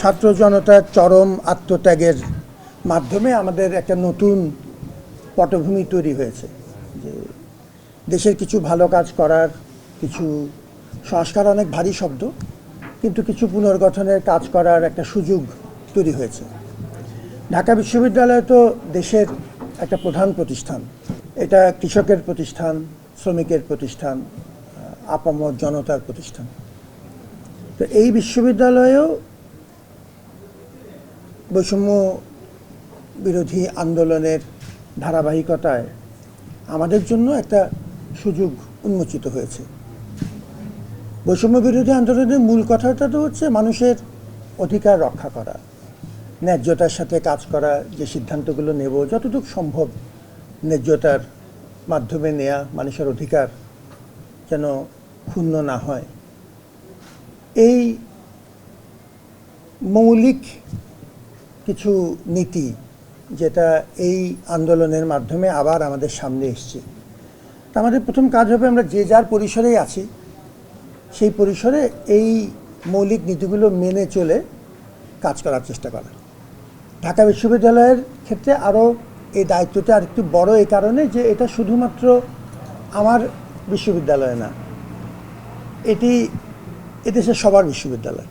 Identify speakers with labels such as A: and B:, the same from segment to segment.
A: ছাত্র জনতার চরম আত্মত্যাগের মাধ্যমে আমাদের একটা নতুন পটভূমি তৈরি হয়েছে। যে দেশের কিছু ভালো কাজ করার কিছু সংস্কার অনেক ভারী শব্দ কিন্তু কিছু পুনর্গঠনের কাজ করার একটা সুযোগ তৈরি হয়েছে। ঢাকা বিশ্ববিদ্যালয় তো দেশের একটা প্রধান প্রতিষ্ঠান। এটা কৃষকের প্রতিষ্ঠান শ্রমিকের প্রতিষ্ঠান আহ, আপামর জনতার প্রতিষ্ঠান। তো এই বিশ্ববিদ্যালয়েও বৈষম্য বিরোধী আন্দোলনের ধারাবাহিকতায় আমাদের জন্য একটা সুযোগ উন্মোচিত হয়েছে। বৈষম্য বিরোধী আন্দোলনের মূল কথাটা তো হচ্ছে মানুষের অধিকার রক্ষা করা, ন্যায্যতার সাথে কাজ করা, যে সিদ্ধান্তগুলো নেব, যতটুকু সম্ভব ন্যায্যতার মাধ্যমে নেয়া, মানুষের অধিকার যেন ক্ষুণ্ণ না হয়। এই মৌলিক কিছু নীতি যেটা এই আন্দোলনের মাধ্যমে আবার আমাদের সামনে এসছে। আমাদের প্রথম কাজ হবে আমরা যে যার পরিসরেই আছি, সেই পরিসরে এই মৌলিক নীতিগুলো মেনে চলে কাজ করার চেষ্টা করা। ঢাকা বিশ্ববিদ্যালয়ের ক্ষেত্রে আরও এই দায়িত্বটা আর একটু বড় এই কারণে যে এটা শুধুমাত্র আমার বিশ্ববিদ্যালয় না, এটি এদেশের সবার বিশ্ববিদ্যালয়।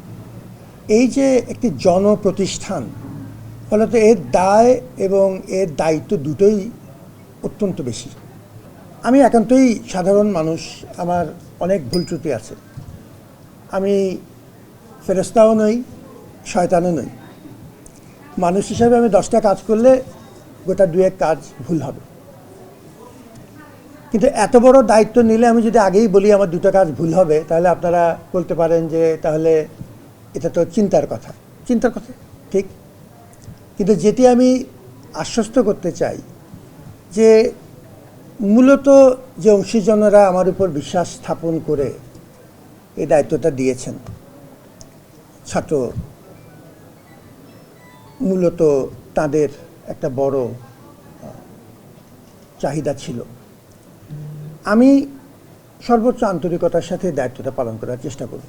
A: এই যে একটি জনপ্রতিষ্ঠান ফলত এর দায় এবং এর দায়িত্ব দুটোই অত্যন্ত বেশি। আমি একান্তই সাধারণ মানুষ, আমার অনেক ভুল ত্রুটি আছে। আমি ফেরস্তাও নই, শয়তানও নই। মানুষ হিসাবে আমি দশটা কাজ করলে গোটা দুয়েক কাজ ভুল হবে। কিন্তু এত বড় দায়িত্ব নিলে আমি যদি আগেই বলি আমার দুটো কাজ ভুল হবে, তাহলে আপনারা বলতে পারেন যে তাহলে এটা তো চিন্তার কথা। চিন্তার কথা, ঠিক? কিন্তু যেটি আমি আশ্বস্ত করতে চাই যে মূলত যে অংশীজনরা আমার উপর বিশ্বাস স্থাপন করে এই দায়িত্বটা দিয়েছেন, ছাত্র, মূলত তাদের একটা বড় চাহিদা ছিল। আমি সর্বোচ্চ আন্তরিকতার সাথে দায়িত্বটা পালন করার চেষ্টা করব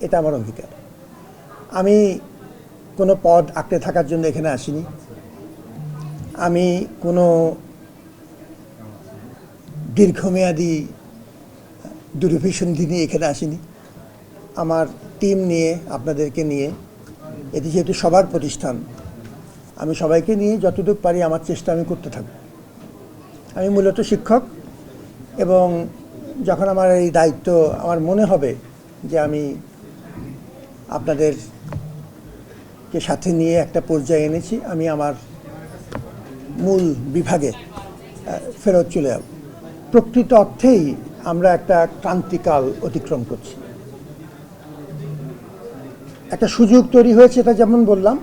A: এটা আমার অঙ্গীকার। আমি কোনো পদ আঁকড়ে থাকার জন্য এখানে আসিনি। আমি কোনো দীর্ঘমেয়াদী দুরভিসন্ধি নিয়ে এখানে আসিনি। আমার টিম নিয়ে, আপনাদেরকে নিয়ে, এটি যেহেতু সবার প্রতিষ্ঠান, আমি সবাইকে নিয়ে যতটুকু পারি আমার চেষ্টা আমি করতে থাকব। আমি মূলত শিক্ষক এবং যখন আমার এই দায়িত্ব, আমার মনে হবে যে আমি আপনাদেরকে সাথে নিয়ে একটা পর্যায়ে এনেছি, আমি আমার মূল বিভাগে ফেরত চলে যাব। প্রকৃত অর্থেই আমরা একটা ক্রান্তিকাল অতিক্রম করছি। একটা সুযোগ তৈরি হয়েছে, এটা যেমন বললাম,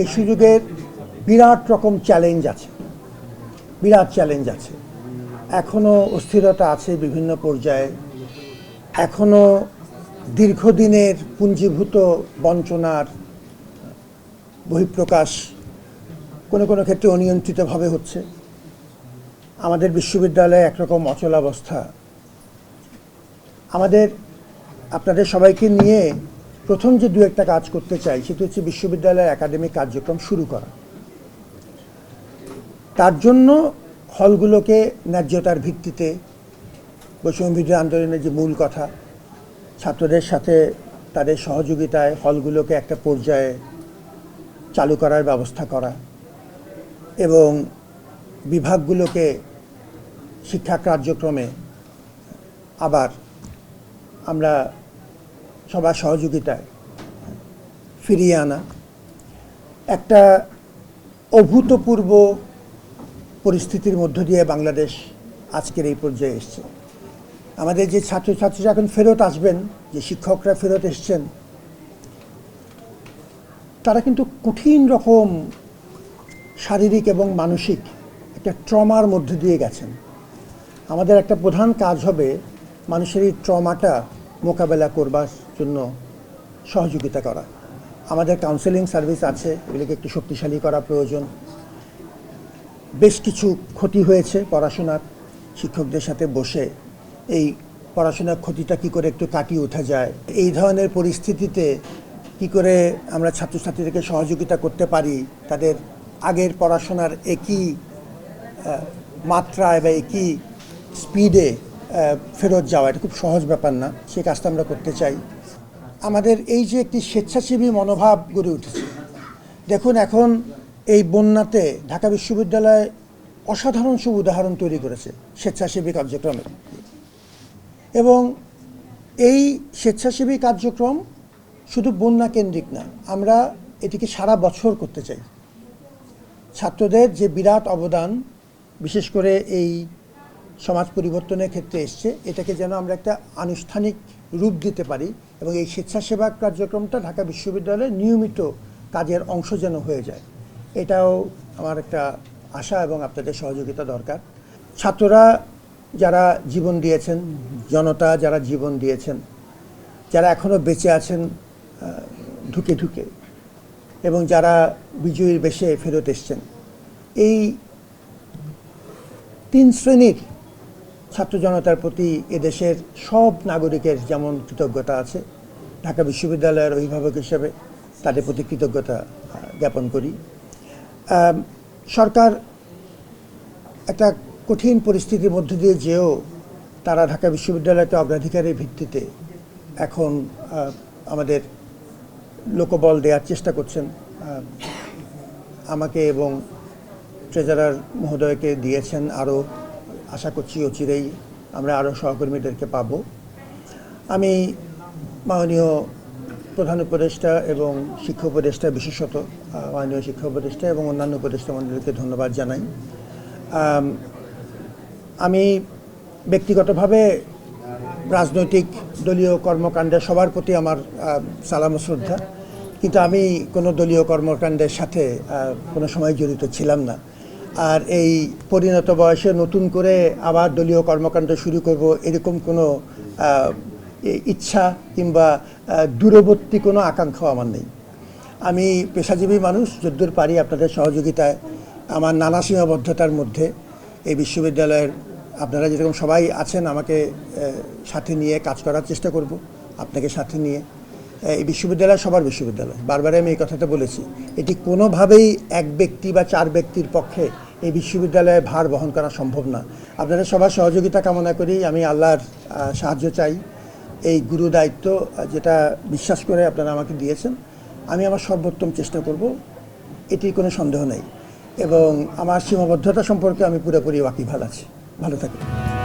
A: এই সুযোগের বিরাট রকম চ্যালেঞ্জ আছে। বিরাট চ্যালেঞ্জ আছে। এখনও অস্থিরতা আছে বিভিন্ন পর্যায়ে। এখনও দীর্ঘদিনের পুঞ্জীভূত বঞ্চনার বহিঃপ্রকাশ কোনো কোনো ক্ষেত্রে অনিয়ন্ত্রিতভাবে হচ্ছে। আমাদের বিশ্ববিদ্যালয়ে একরকম অচলাবস্থা। আমাদের, আপনাদের সবাইকে নিয়ে প্রথম যে দু একটা কাজ করতে চাই, সেটা হচ্ছে বিশ্ববিদ্যালয়ের একাডেমিক কার্যক্রম শুরু করা। তার জন্য হলগুলোকে ন্যায্যতার ভিত্তিতে বৈষম্য বিরোধী আন্দোলনের যে মূল কথা, ছাত্রদের সাথে তাদের সহযোগিতায় হলগুলোকে একটা পর্যায়ে চালু করার ব্যবস্থা করা এবং বিভাগগুলোকে শিক্ষা কার্যক্রমে আবার আমরা সবার সহযোগিতায় ফিরিয়ে আনা। একটা অভূতপূর্ব পরিস্থিতির মধ্য দিয়ে বাংলাদেশ আজকের এই পর্যায়ে এসছে। আমাদের যে ছাত্রছাত্রীরা এখন ফেরত আসবেন, যে শিক্ষকরা ফেরত এসছেন তারা কিন্তু কঠিন রকম শারীরিক এবং মানসিক একটা ট্রমার মধ্যে দিয়ে গেছেন। আমাদের একটা প্রধান কাজ হবে মানুষের এই ট্রমাটা মোকাবেলা করবার জন্য সহযোগিতা করা। আমাদের কাউন্সেলিং সার্ভিস আছে, এগুলিকে একটু শক্তিশালী করা প্রয়োজন। বেশ কিছু ক্ষতি হয়েছে পড়াশোনার। শিক্ষকদের সাথে বসে এই পড়াশোনার ক্ষতিটা কি করে একটু কাটিয়ে ওঠা যায়? এই ধরনের পরিস্থিতিতে কি করে আমরা ছাত্রছাত্রীদেরকে সহযোগিতা করতে পারি, তাদের আগের পড়াশোনার একই মাত্রায় বা একই স্পিডে ফেরত যাওয়া, এটা খুব সহজ ব্যাপার না সেই কাজটা আমরা করতে চাই। আমাদের এই যে একটি স্বেচ্ছাসেবী মনোভাব গড়ে উঠেছে, দেখুন এখন এই বন্যাতে ঢাকা বিশ্ববিদ্যালয় অসাধারণ সব উদাহরণ তৈরি করেছে, স্বেচ্ছাসেবী কার্যক্রমে। এবং এই স্বেচ্ছাসেবী কার্যক্রম শুধু বন্যা কেন্দ্রিক না, আমরা এটিকে সারা বছর করতে চাই। ছাত্রদের যে বিরাট অবদান, বিশেষ করে এই সমাজ পরিবর্তনের ক্ষেত্রে এসছে, এটাকে যেন আমরা একটা আনুষ্ঠানিক রূপ দিতে পারি এবং এই স্বেচ্ছাসেবা কার্যক্রমটা ঢাকা বিশ্ববিদ্যালয়ের নিয়মিত কাজের অংশ যেন হয়ে যায়। এটাও আমার একটা আশা এবং আপনাদের সহযোগিতা দরকার। ছাত্ররা যারা জীবন দিয়েছেন, জনতা যারা জীবন দিয়েছেন, যারা এখনও বেঁচে আছেন ঢুকে ঢুকে। এবং যারা বিজয়ীর বেশে ফেরত এসছেন, এই তিন শ্রেণির ছাত্র জনতার প্রতি এদেশের সব নাগরিকের যেমন কৃতজ্ঞতা আছে, ঢাকা বিশ্ববিদ্যালয়ের অভিভাবক হিসেবে তাদের প্রতি কৃতজ্ঞতা জ্ঞাপন করি। সরকার একটা কঠিন পরিস্থিতির মধ্য দিয়ে যেও তারা ঢাকা বিশ্ববিদ্যালয়কে অগ্রাধিকারের ভিত্তিতে এখন আমাদের লোকবল দেওয়ার চেষ্টা করছেন আমাকে এবং ট্রেজারার মহোদয়কে দিয়েছেন আরও আশা করছি অচিরেই আমরা আরও সহকর্মীদেরকে পাব। আমি মাননীয় প্রধান উপদেষ্টা এবং শিক্ষা উপদেষ্টা, বিশেষত মাননীয় শিক্ষা উপদেষ্টা এবং অন্যান্য উপদেষ্টা মণ্ডলীকে ধন্যবাদ জানাই। আমি ব্যক্তিগতভাবে রাজনৈতিক দলীয় কর্মকাণ্ডে সবার প্রতি আমার সালাম শ্রদ্ধা। কিন্তু আমি কোনো দলীয় কর্মকাণ্ডের সাথে কোনো সময় জড়িত ছিলাম না। আর এই পরিণত বয়সে নতুন করে আবার দলীয় কর্মকাণ্ড শুরু করব এরকম কোনো ইচ্ছা কিংবা দূরবর্তী কোনো আকাঙ্ক্ষাও আমার নেই। আমি পেশাজীবী মানুষ, যদ্দূর পারি আপনাদের সহযোগিতায়। আমার নানা সীমাবদ্ধতার মধ্যে এই বিশ্ববিদ্যালয়ের আপনারা যেরকম সবাই আছেন, আমাকে সাথে নিয়ে কাজ করার চেষ্টা করব, আপনাকে সাথে নিয়ে। এই বিশ্ববিদ্যালয় সবার বিশ্ববিদ্যালয়। বারবার আমি এই কথাটা বলেছি। এটি কোনোভাবেই এক ব্যক্তি বা চার ব্যক্তির পক্ষে এই বিশ্ববিদ্যালয়ে ভার বহন করা সম্ভব না। আপনারা সবার সহযোগিতা কামনা করি। আমি আল্লাহর সাহায্য চাই। এই গুরু দায়িত্ব যেটা বিশ্বাস করে আপনারা আমাকে দিয়েছেন, আমি আমার সর্বোত্তম চেষ্টা করব। এটির কোনো সন্দেহ নেই। এবং আমার সীমাবদ্ধতা সম্পর্কে আমি পুরোপুরি ওয়াকিভাল আছি। ভালো থাকবেন।